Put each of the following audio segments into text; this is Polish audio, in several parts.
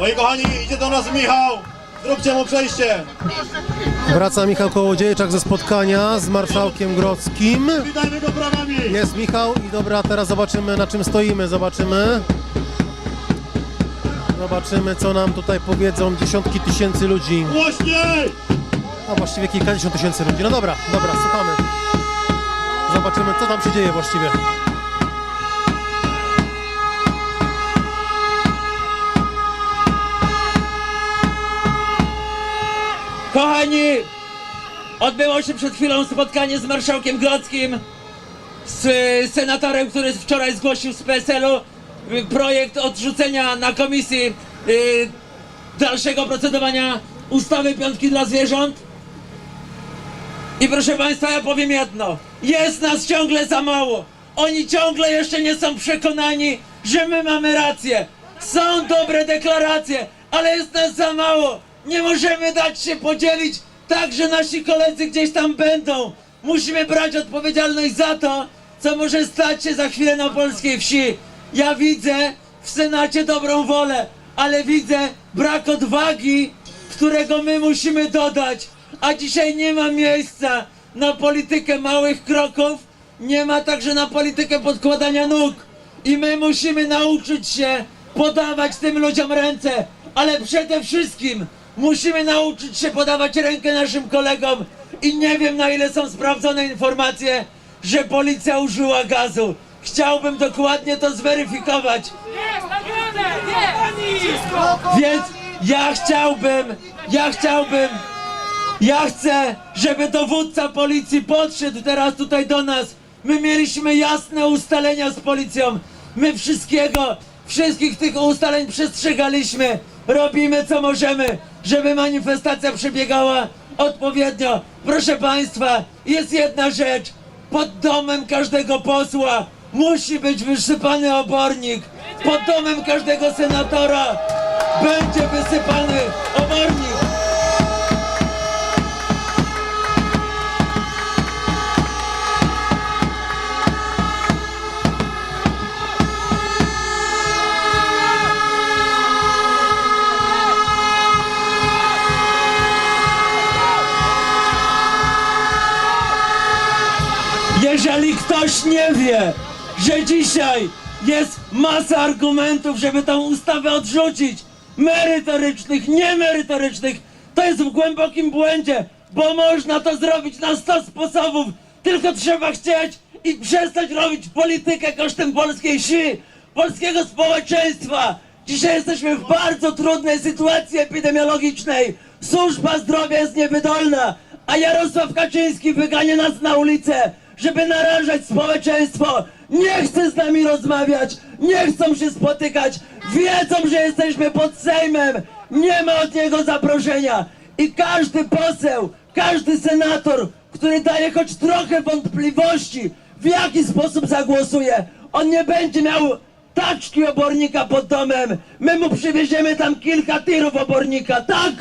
Moi kochani, idzie do nas Michał. Zróbcie mu przejście. Wraca Michał Kołodziejczak ze spotkania z marszałkiem Grodzkim. Witajmy go brawami. Jest Michał i dobra, teraz zobaczymy na czym stoimy, zobaczymy. Zobaczymy co nam tutaj powiedzą dziesiątki tysięcy ludzi, Głośniej! a właściwie kilkadziesiąt tysięcy ludzi. No dobra, dobra, słuchamy. Zobaczymy co tam się dzieje właściwie. Kochani, odbyło się przed chwilą spotkanie z marszałkiem Grodzkim, z senatorem, który wczoraj zgłosił z PSL-u y, projekt odrzucenia na komisji y, dalszego procedowania ustawy piątki dla zwierząt. I proszę Państwa, ja powiem jedno. Jest nas ciągle za mało. Oni ciągle jeszcze nie są przekonani, że my mamy rację. Są dobre deklaracje, ale jest nas za mało. Nie możemy dać się podzielić tak, że nasi koledzy gdzieś tam będą. Musimy brać odpowiedzialność za to, co może stać się za chwilę na polskiej wsi. Ja widzę w Senacie dobrą wolę, ale widzę brak odwagi, którego my musimy dodać. A dzisiaj nie ma miejsca na politykę małych kroków, nie ma także na politykę podkładania nóg. I my musimy nauczyć się podawać tym ludziom ręce, ale przede wszystkim musimy nauczyć się podawać rękę naszym kolegom. I nie wiem na ile są sprawdzone informacje, że policja użyła gazu. Chciałbym dokładnie to zweryfikować. Więc ja chciałbym, ja chciałbym, ja chcę, żeby dowódca policji podszedł teraz tutaj do nas. My mieliśmy jasne ustalenia z policją. My wszystkiego, wszystkich tych ustaleń przestrzegaliśmy. Robimy co możemy, żeby manifestacja przebiegała odpowiednio. Proszę Państwa, jest jedna rzecz. Pod domem każdego posła musi być wysypany obornik. Pod domem każdego senatora będzie wysypany obornik. Nie wie, że dzisiaj jest masa argumentów, żeby tą ustawę odrzucić, merytorycznych, niemerytorycznych, to jest w głębokim błędzie, bo można to zrobić na 100 sposobów, tylko trzeba chcieć i przestać robić politykę kosztem polskiej wsi, polskiego społeczeństwa. Dzisiaj jesteśmy w bardzo trudnej sytuacji epidemiologicznej. Służba zdrowia jest niewydolna, a Jarosław Kaczyński wygania nas na ulicę, żeby narażać społeczeństwo. Nie chce z nami rozmawiać, nie chcą się spotykać, wiedzą, że jesteśmy pod Sejmem, nie ma od niego zaproszenia. I każdy poseł, każdy senator, który daje choć trochę wątpliwości, w jaki sposób zagłosuje, on nie będzie miał taczki obornika pod domem. My mu przywieziemy tam kilka tirów obornika, tak?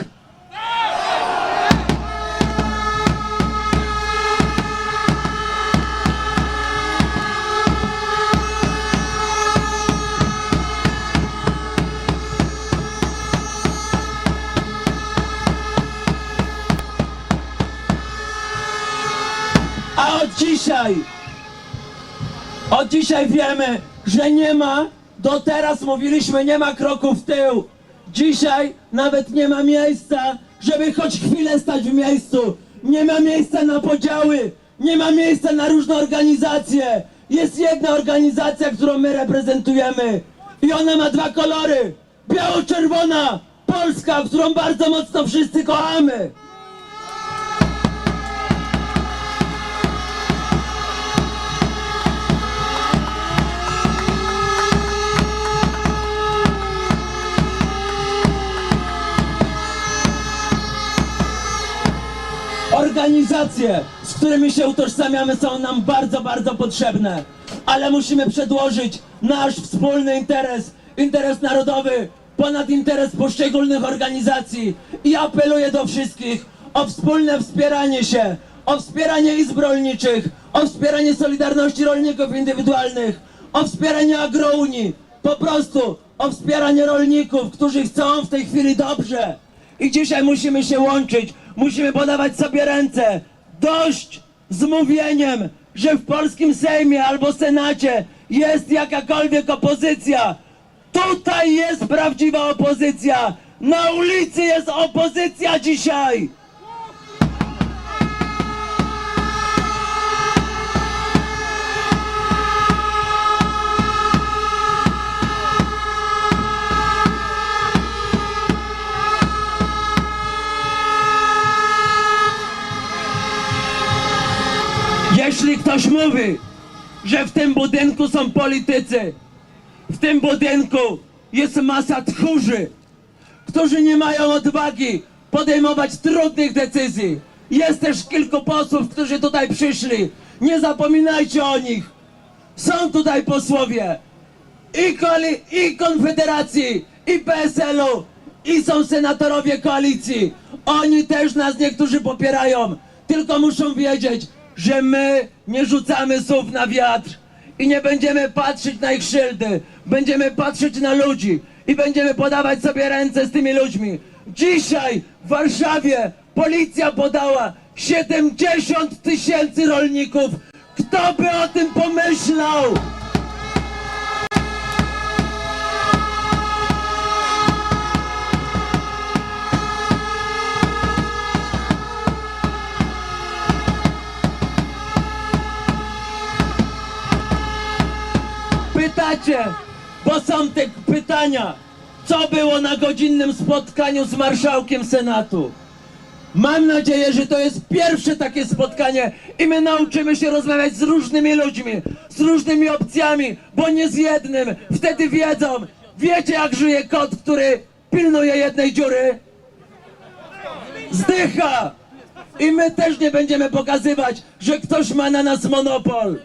A od dzisiaj, od dzisiaj wiemy, że nie ma, do teraz mówiliśmy, nie ma kroku w tył. Dzisiaj nawet nie ma miejsca, żeby choć chwilę stać w miejscu. Nie ma miejsca na podziały, nie ma miejsca na różne organizacje. Jest jedna organizacja, którą my reprezentujemy i ona ma dwa kolory. Biało-czerwona, Polska, którą bardzo mocno wszyscy kochamy. Organizacje, z którymi się utożsamiamy, są nam bardzo, bardzo potrzebne. Ale musimy przedłożyć nasz wspólny interes, interes narodowy, ponad interes poszczególnych organizacji. I apeluję do wszystkich o wspólne wspieranie się, o wspieranie izb rolniczych, o wspieranie Solidarności Rolników Indywidualnych, o wspieranie Agrounii. Po prostu o wspieranie rolników, którzy chcą w tej chwili dobrze. I dzisiaj musimy się łączyć, musimy podawać sobie ręce. Dość z mówieniem, że w polskim Sejmie albo Senacie jest jakakolwiek opozycja. Tutaj jest prawdziwa opozycja. Na ulicy jest opozycja dzisiaj. Jeśli ktoś mówi, że w tym budynku są politycy, w tym budynku jest masa tchórzy, którzy nie mają odwagi podejmować trudnych decyzji. Jest też kilku posłów, którzy tutaj przyszli. Nie zapominajcie o nich. Są tutaj posłowie i, koali- i Konfederacji, i PSL-u, i są senatorowie koalicji. Oni też nas niektórzy popierają. Tylko muszą wiedzieć, że my nie rzucamy słów na wiatr i nie będziemy patrzeć na ich szyldy. Będziemy patrzeć na ludzi i będziemy podawać sobie ręce z tymi ludźmi. Dzisiaj w Warszawie policja podała 70 tysięcy rolników. Kto by o tym pomyślał? Pytacie, bo są te pytania, co było na godzinnym spotkaniu z marszałkiem Senatu. Mam nadzieję, że to jest pierwsze takie spotkanie i my nauczymy się rozmawiać z różnymi ludźmi, z różnymi opcjami, bo nie z jednym. Wtedy wiedzą, wiecie jak żyje kot, który pilnuje jednej dziury? Zdycha! I my też nie będziemy pokazywać, że ktoś ma na nas monopol.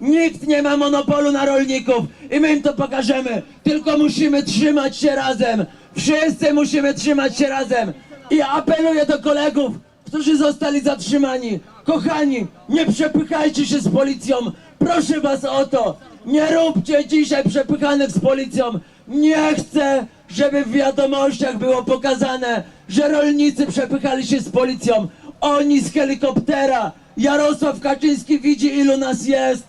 Nikt nie ma monopolu na rolników i my im to pokażemy. Tylko musimy trzymać się razem. Wszyscy musimy trzymać się razem. I apeluję do kolegów, którzy zostali zatrzymani. Kochani, nie przepychajcie się z policją. Proszę was o to. Nie róbcie dzisiaj przepychanych z policją. Nie chcę, żeby w wiadomościach było pokazane, że rolnicy przepychali się z policją. Oni z helikoptera. Jarosław Kaczyński widzi ilu nas jest.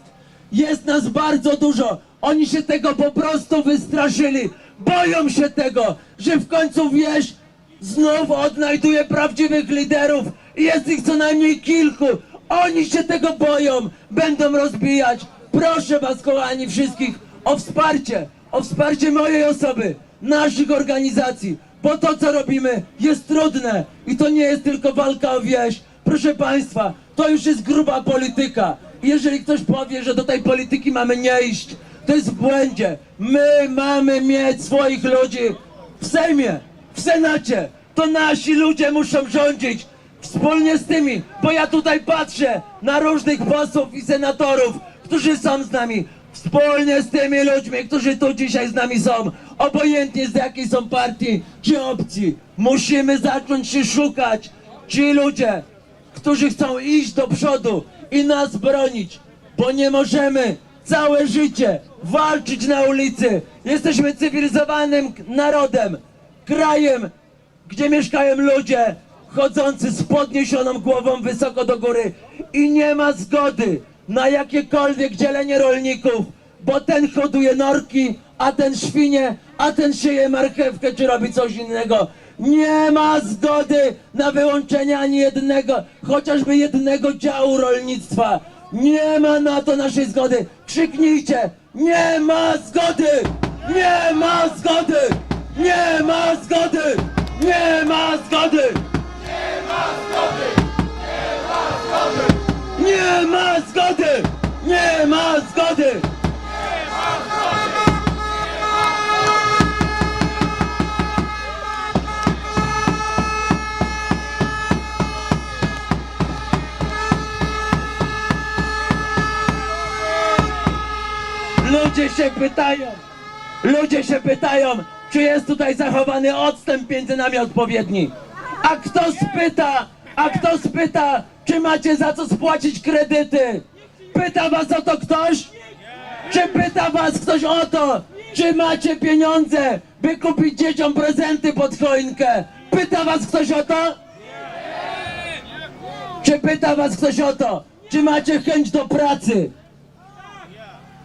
Jest nas bardzo dużo. Oni się tego po prostu wystraszyli. Boją się tego, że w końcu wieś znów odnajduje prawdziwych liderów. Jest ich co najmniej kilku. Oni się tego boją. Będą rozbijać. Proszę was, kochani wszystkich, o wsparcie. O wsparcie mojej osoby, naszych organizacji. Bo to, co robimy, jest trudne. I to nie jest tylko walka o wieś. Proszę państwa, to już jest gruba polityka. Jeżeli ktoś powie, że do tej polityki mamy nie iść, to jest w błędzie. My mamy mieć swoich ludzi w Sejmie, w Senacie. To nasi ludzie muszą rządzić wspólnie z tymi, bo ja tutaj patrzę na różnych posłów i senatorów, którzy są z nami. Wspólnie z tymi ludźmi, którzy tu dzisiaj z nami są, obojętnie z jakiej są partii czy opcji, musimy zacząć się szukać. Ci ludzie, którzy chcą iść do przodu i nas bronić, bo nie możemy całe życie walczyć na ulicy. Jesteśmy cywilizowanym narodem, krajem, gdzie mieszkają ludzie chodzący z podniesioną głową wysoko do góry i nie ma zgody na jakiekolwiek dzielenie rolników, bo ten hoduje norki, a ten świnie, a ten sieje marchewkę czy robi coś innego. Nie ma zgody na wyłączenie ani jednego, chociażby jednego działu rolnictwa. Nie ma na to naszej zgody. Krzyknijcie! Nie ma zgody! Nie ma zgody! Nie ma zgody! Nie ma zgody! Nie ma zgody! Nie ma zgody! Nie ma zgody! Ludzie się pytają, ludzie się pytają, czy jest tutaj zachowany odstęp między nami odpowiedni. A kto spyta, a kto spyta, czy macie za co spłacić kredyty? Pyta was o to ktoś? Czy pyta was ktoś o to, Czy macie pieniądze, by kupić dzieciom prezenty pod choinkę? Pyta was ktoś o to? Czy pyta was ktoś o to? Czy macie chęć do pracy?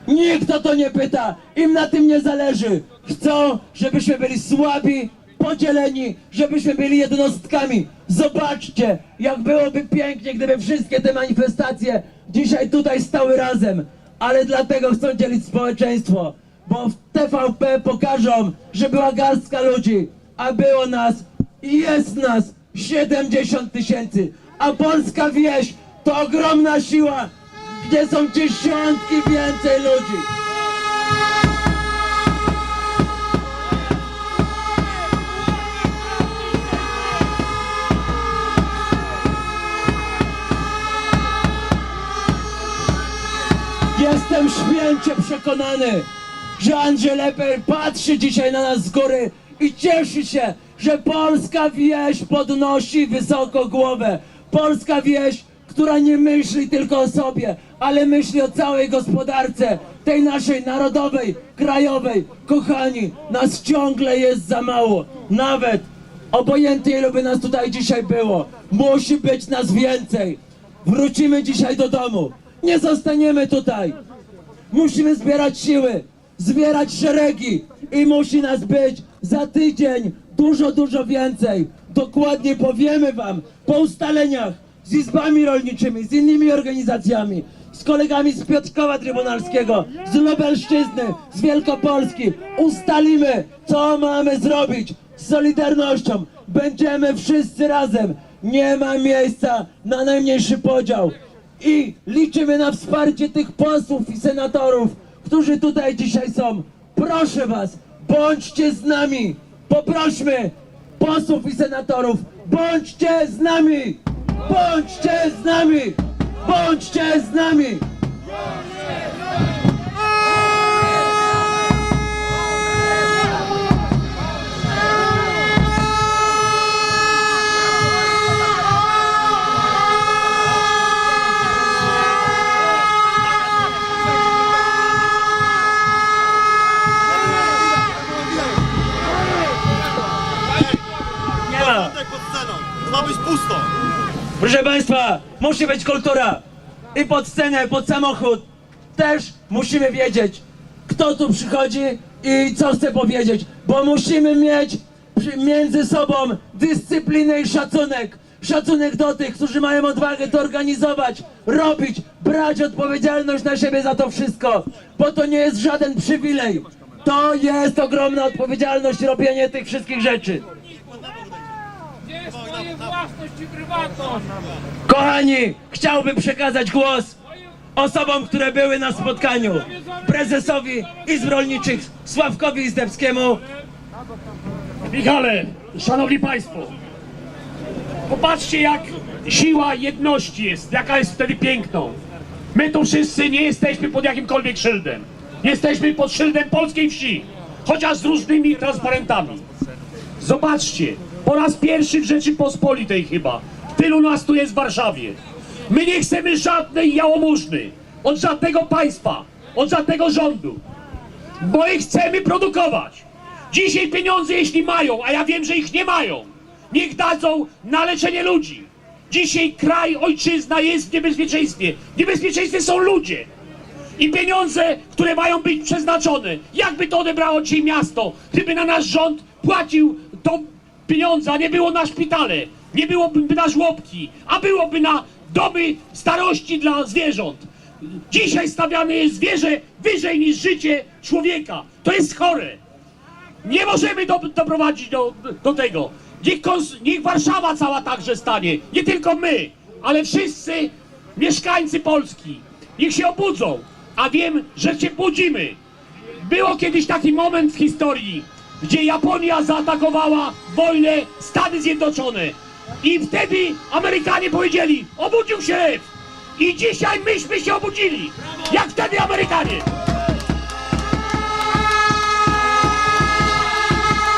Nikt o to nie pyta, im na tym nie zależy. Chcą, żebyśmy byli słabi, podzieleni, żebyśmy byli jednostkami. Zobaczcie, jak byłoby pięknie, gdyby wszystkie te manifestacje dzisiaj tutaj stały razem. Ale dlatego chcą dzielić społeczeństwo, bo w TVP pokażą, że była garstka ludzi, a było nas i jest nas 70 tysięcy, a polska wieś to ogromna siła, gdzie są dziesiątki więcej ludzi. Jestem święcie przekonany, że Andrzej Leper patrzy dzisiaj na nas z góry i cieszy się, że polska wieś podnosi wysoko głowę. Polska wieś, która nie myśli tylko o sobie, ale myśli o całej gospodarce, tej naszej narodowej, krajowej. Kochani, nas ciągle jest za mało. Nawet obojętnie ilu by nas tutaj dzisiaj było, musi być nas więcej. Wrócimy dzisiaj do domu. Nie zostaniemy tutaj. Musimy zbierać siły, zbierać szeregi i musi nas być za tydzień dużo, dużo więcej. Dokładnie powiemy wam po ustaleniach z izbami rolniczymi, z innymi organizacjami, z kolegami z Piotrkowa Trybunalskiego, z Lubelszczyzny, z Wielkopolski. Ustalimy, co mamy zrobić z Solidarnością. Będziemy wszyscy razem. Nie ma miejsca na najmniejszy podział i liczymy na wsparcie tych posłów i senatorów, którzy tutaj dzisiaj są. Proszę was, bądźcie z nami. Poprośmy posłów i senatorów, bądźcie z nami. Bądźcie z nami. Bądźcie z nami. Nie ma. Tutaj pod sceną. To ma być pusto. Proszę Państwa, musi być kultura. I pod scenę, pod samochód też musimy wiedzieć, kto tu przychodzi i co chce powiedzieć. Bo musimy mieć między sobą dyscyplinę i szacunek. Szacunek do tych, którzy mają odwagę to organizować, robić, brać odpowiedzialność na siebie za to wszystko. Bo to nie jest żaden przywilej. To jest ogromna odpowiedzialność robienie tych wszystkich rzeczy. Jest twoja własność i prywatność? Kochani, chciałbym przekazać głos osobom, które były na spotkaniu. Prezesowi Izb Rolniczych Sławkowi Izdebskiemu. Michale, szanowni państwo, popatrzcie jak siła jedności jest, jaka jest wtedy piękną. My tu wszyscy nie jesteśmy pod jakimkolwiek szyldem. Jesteśmy pod szyldem polskiej wsi, chociaż z różnymi transparentami. Zobaczcie, po raz pierwszy w Rzeczypospolitej chyba, tylu nas tu jest w Warszawie. My nie chcemy żadnej jałmużny od żadnego państwa, od żadnego rządu bo ich chcemy produkować. Dzisiaj pieniądze, jeśli mają, a ja wiem, że ich nie mają, niech dadzą na leczenie ludzi. Dzisiaj kraj, ojczyzna jest w niebezpieczeństwie. W niebezpieczeństwie są ludzie. I pieniądze, które mają być przeznaczone, jakby to odebrało dzisiaj miasto, gdyby na nasz rząd płacił to pieniądze, a nie było na szpitale, nie byłoby na żłobki, a byłoby na domy starości dla zwierząt. Dzisiaj stawiane jest zwierzę wyżej niż życie człowieka. To jest chore. Nie możemy do, doprowadzić do, do tego. Niech, niech Warszawa cała także stanie. Nie tylko my, ale wszyscy mieszkańcy Polski. Niech się obudzą. A wiem, że się budzimy. Było kiedyś taki moment w historii, gdzie Japonia zaatakowała wojnę Stany Zjednoczone. I wtedy Amerykanie powiedzieli, obudził się lew. I dzisiaj myśmy się obudzili. Jak wtedy Amerykanie.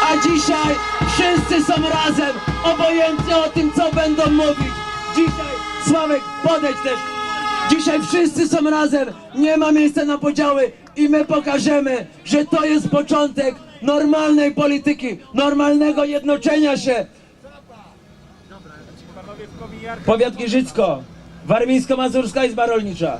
A dzisiaj wszyscy są razem, obojętnie o tym, co będą mówić. Dzisiaj, Sławek, podejdź też. Dzisiaj wszyscy są razem, nie ma miejsca na podziały i my pokażemy, że to jest początek normalnej polityki, normalnego jednoczenia się. Powiat Giżycko, Warmińsko-Mazurska Izba Rolnicza.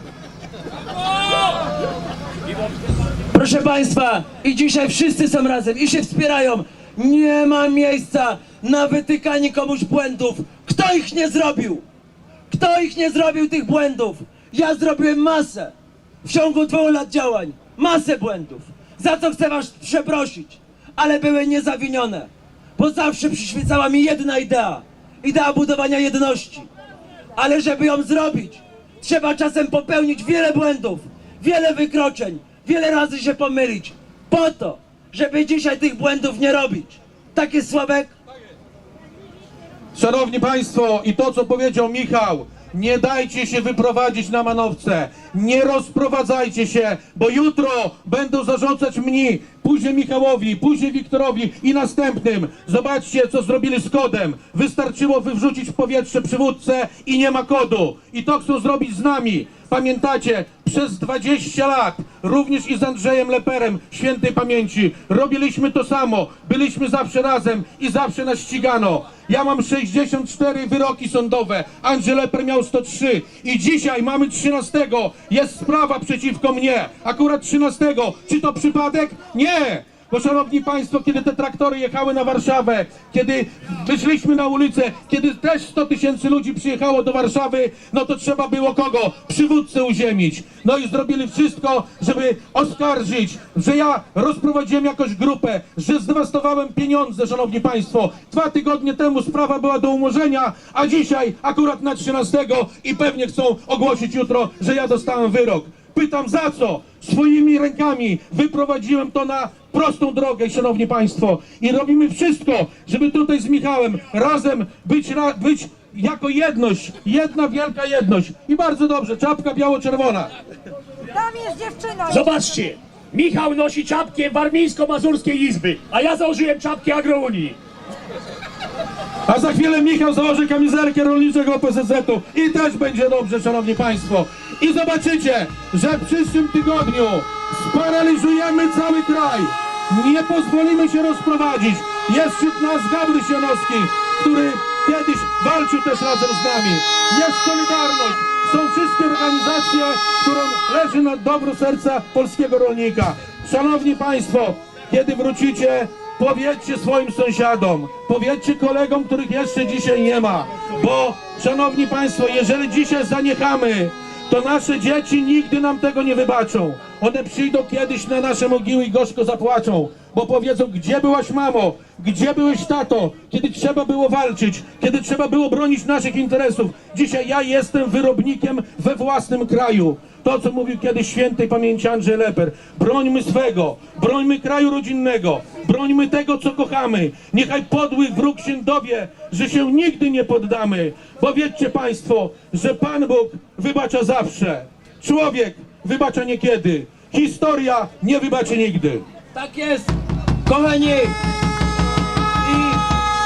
Proszę Państwa, i dzisiaj wszyscy są razem i się wspierają. Nie ma miejsca na wytykanie komuś błędów. Kto ich nie zrobił? Kto ich nie zrobił tych błędów? Ja zrobiłem masę w ciągu dwóch lat działań. Masę błędów. Za co chcę Was przeprosić, ale były niezawinione. Bo zawsze przyświecała mi jedna idea. Idea budowania jedności. Ale żeby ją zrobić, trzeba czasem popełnić wiele błędów, wiele wykroczeń, wiele razy się pomylić. Po to, żeby dzisiaj tych błędów nie robić. Tak jest Sławek? Szanowni Państwo, i to co powiedział Michał, nie dajcie się wyprowadzić na manowce, nie rozprowadzajcie się, bo jutro będą zarządzać mnie, później Michałowi, później Wiktorowi i następnym. Zobaczcie, co zrobili z kodem. Wystarczyło wywrzucić w powietrze przywódcę i nie ma kodu. I to chcą zrobić z nami. Pamiętacie, przez 20 lat, również i z Andrzejem Leperem, świętej pamięci, robiliśmy to samo. Byliśmy zawsze razem i zawsze nas ścigano. Ja mam 64 wyroki sądowe, Andrzej Leper miał 103 i dzisiaj mamy 13. Jest sprawa przeciwko mnie, akurat 13. Czy to przypadek? Nie! Bo szanowni państwo, kiedy te traktory jechały na Warszawę, kiedy wyszliśmy na ulicę, kiedy też 100 tysięcy ludzi przyjechało do Warszawy, no to trzeba było kogo? Przywódcę uziemić. No i zrobili wszystko, żeby oskarżyć, że ja rozprowadziłem jakąś grupę, że zdewastowałem pieniądze, szanowni państwo. Dwa tygodnie temu sprawa była do umorzenia, a dzisiaj akurat na 13 i pewnie chcą ogłosić jutro, że ja dostałem wyrok. Pytam za co? Swoimi rękami wyprowadziłem to na prostą drogę, szanowni państwo. I robimy wszystko, żeby tutaj z Michałem razem być, ra, być jako jedność, jedna wielka jedność. I bardzo dobrze, czapka biało-czerwona. Tam jest dziewczyna. Zobaczcie, Michał nosi czapkę Warmińsko-Mazurskiej Izby, a ja założyłem czapkę Agrounii. A za chwilę Michał założy kamizelkę rolniczego PZZ-u i też będzie dobrze, szanowni państwo. I zobaczycie, że w przyszłym tygodniu sparaliżujemy cały kraj. Nie pozwolimy się rozprowadzić. Jest wśród nas Gabry Sianowski, który kiedyś walczył też razem z nami. Jest Solidarność. Są wszystkie organizacje, którym leży na dobro serca polskiego rolnika. Szanowni Państwo, kiedy wrócicie, powiedzcie swoim sąsiadom, powiedzcie kolegom, których jeszcze dzisiaj nie ma, bo szanowni Państwo, jeżeli dzisiaj zaniechamy, to nasze dzieci nigdy nam tego nie wybaczą. One przyjdą kiedyś na nasze mogiły i gorzko zapłaczą, bo powiedzą, gdzie byłaś mamo, gdzie byłeś tato, kiedy trzeba było walczyć, kiedy trzeba było bronić naszych interesów. Dzisiaj ja jestem wyrobnikiem we własnym kraju. To, co mówił kiedyś świętej pamięci Andrzej Leper. Brońmy swego, brońmy kraju rodzinnego, brońmy tego, co kochamy. Niechaj podły wróg się dowie, że się nigdy nie poddamy. Bo wiedzcie Państwo, że Pan Bóg wybacza zawsze. Człowiek wybacza niekiedy. Historia nie wybaczy nigdy. Tak jest, kochani. I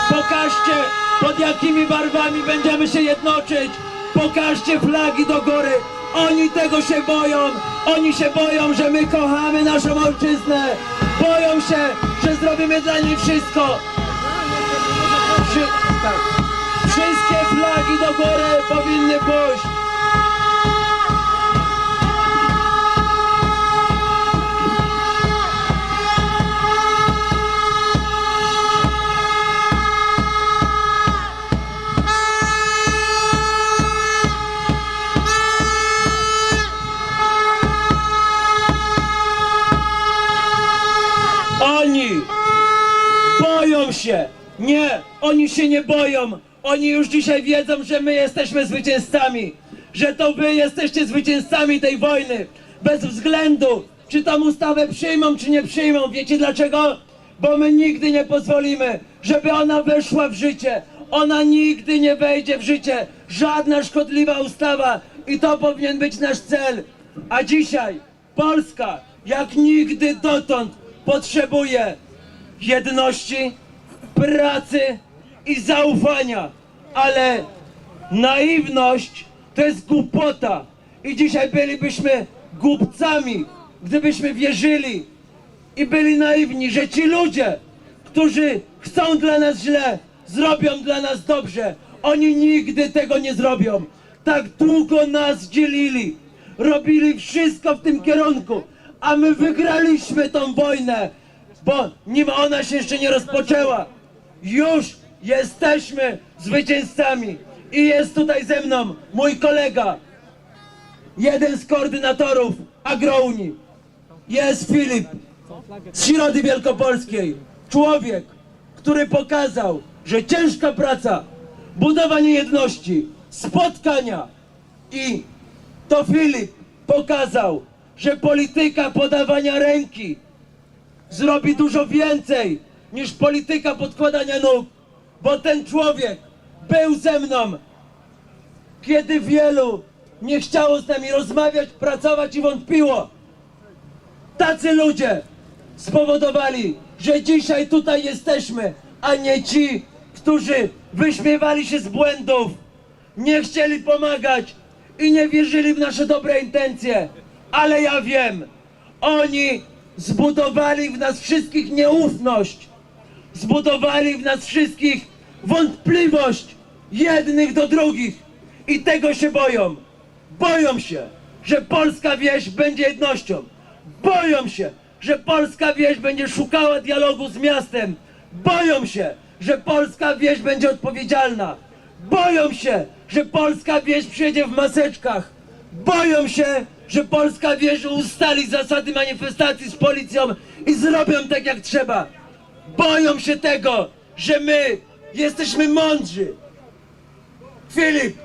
pokażcie, pod jakimi barwami będziemy się jednoczyć. Pokażcie flagi do góry. Oni tego się boją. Oni się boją, że my kochamy naszą ojczyznę. Boją się, że zrobimy dla niej wszystko. Wszy... Wszystkie flagi do góry powinny pójść. Oni się nie boją. Oni już dzisiaj wiedzą, że my jesteśmy zwycięzcami. Że to wy jesteście zwycięzcami tej wojny. Bez względu, czy tą ustawę przyjmą, czy nie przyjmą. Wiecie dlaczego? Bo my nigdy nie pozwolimy, żeby ona weszła w życie. Ona nigdy nie wejdzie w życie. Żadna szkodliwa ustawa. I to powinien być nasz cel. A dzisiaj Polska, jak nigdy dotąd, potrzebuje jedności, pracy i zaufania. Ale naiwność to jest głupota. I dzisiaj bylibyśmy głupcami, gdybyśmy wierzyli i byli naiwni, że ci ludzie, którzy chcą dla nas źle, zrobią dla nas dobrze. Oni nigdy tego nie zrobią. Tak długo nas dzielili, robili wszystko w tym kierunku, a my wygraliśmy tą wojnę, bo nim ona się jeszcze nie rozpoczęła. Już jesteśmy zwycięzcami i jest tutaj ze mną mój kolega, jeden z koordynatorów Agrouni. Jest Filip z Środy Wielkopolskiej. Człowiek, który pokazał, że ciężka praca, budowanie jedności, spotkania i to Filip pokazał, że polityka podawania ręki zrobi dużo więcej niż polityka podkładania nóg, bo ten człowiek był ze mną, kiedy wielu nie chciało z nami rozmawiać, pracować i wątpiło. Tacy ludzie spowodowali, że dzisiaj tutaj jesteśmy, a nie ci, którzy wyśmiewali się z błędów, nie chcieli pomagać i nie wierzyli w nasze dobre intencje. Ale ja wiem, oni zbudowali w nas wszystkich nieufność, zbudowali w nas wszystkich wątpliwość jednych do drugich i tego się boją. Boją się, że polska wieś będzie jednością. Boją się, że polska wieś będzie szukała dialogu z miastem. Boją się, że polska wieś będzie odpowiedzialna. Boją się, że polska wieś przyjedzie w maseczkach. Boją się, że polska wieś ustali zasady manifestacji z policją i zrobią tak jak trzeba. Boją się tego, że my jesteśmy mądrzy. Filip,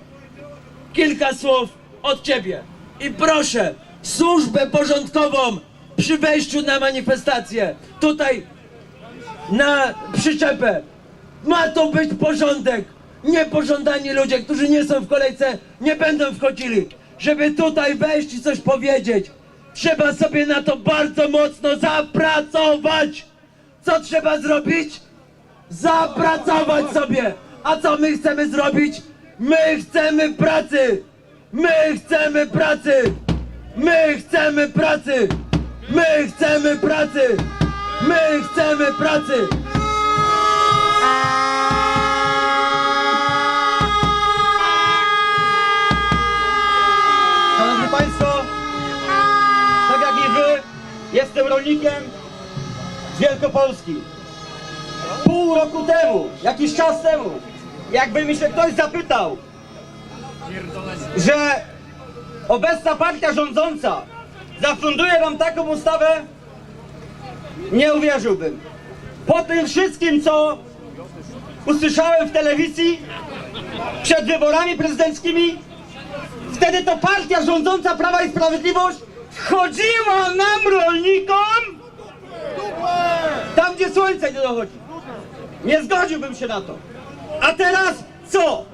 kilka słów od ciebie. I proszę, służbę porządkową przy wejściu na manifestację, tutaj na przyczepę. Ma to być porządek. Niepożądani ludzie, którzy nie są w kolejce, nie będą wchodzili. Żeby tutaj wejść i coś powiedzieć, trzeba sobie na to bardzo mocno zapracować. Co trzeba zrobić? Zapracować sobie. A co my chcemy zrobić? My chcemy pracy. My chcemy pracy. My chcemy pracy. My chcemy pracy. My chcemy pracy. Szanowni Państwo, tak jak i Wy, jestem rolnikiem z Wielkopolski. Pół roku temu, jakiś czas temu, jakby mi się ktoś zapytał, że obecna partia rządząca zafunduje nam taką ustawę, nie uwierzyłbym. Po tym wszystkim, co usłyszałem w telewizji przed wyborami prezydenckimi, Wtedy to partia rządząca Prawa i Sprawiedliwość wchodziła nam rolnikom tam, gdzie słońce nie dochodzi. Nie zgodziłbym się na to. A teraz co?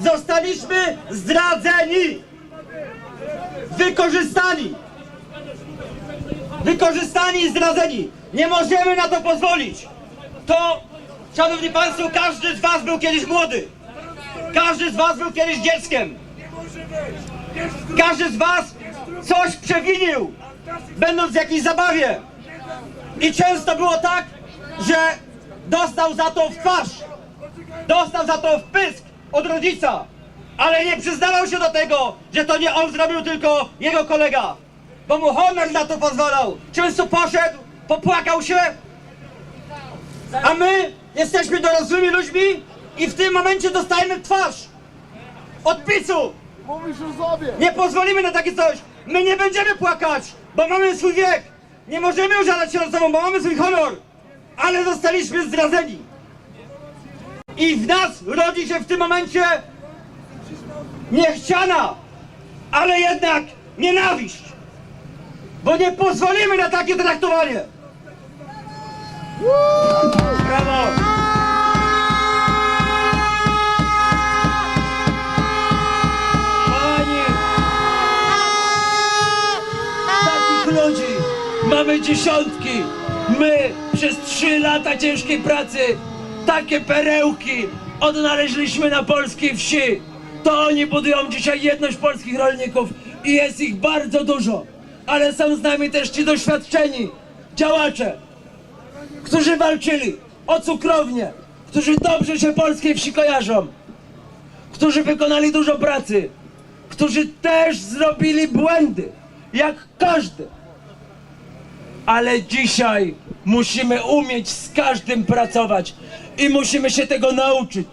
Zostaliśmy zdradzeni. Wykorzystani. Wykorzystani i zdradzeni. Nie możemy na to pozwolić. To, szanowni państwo, każdy z was był kiedyś młody. Każdy z was był kiedyś dzieckiem. Każdy z was coś przewinił, będąc w jakiejś zabawie. I często było tak, że dostał za to w twarz, dostał za to w pysk od rodzica, ale nie przyznawał się do tego, że to nie on zrobił, tylko jego kolega, bo mu honor na to pozwalał. Często poszedł, popłakał się, a my jesteśmy dorosłymi ludźmi i w tym momencie dostajemy w twarz od PiSu. Nie pozwolimy na takie coś! My nie będziemy płakać, bo mamy swój wiek! Nie możemy użalać się nad sobą, bo mamy swój honor! Ale zostaliśmy zdradzeni! I w nas rodzi się w tym momencie niechciana, ale jednak nienawiść! Bo nie pozwolimy na takie traktowanie! Brawo! Mamy dziesiątki. My przez trzy lata ciężkiej pracy takie perełki odnaleźliśmy na polskiej wsi. To oni budują dzisiaj jedność polskich rolników i jest ich bardzo dużo. ale są z nami też ci doświadczeni działacze, którzy walczyli o cukrownię, którzy dobrze się polskiej wsi kojarzą, którzy wykonali dużo pracy, którzy też zrobili błędy, jak każdy. Ale dzisiaj musimy umieć z każdym pracować i musimy się tego nauczyć.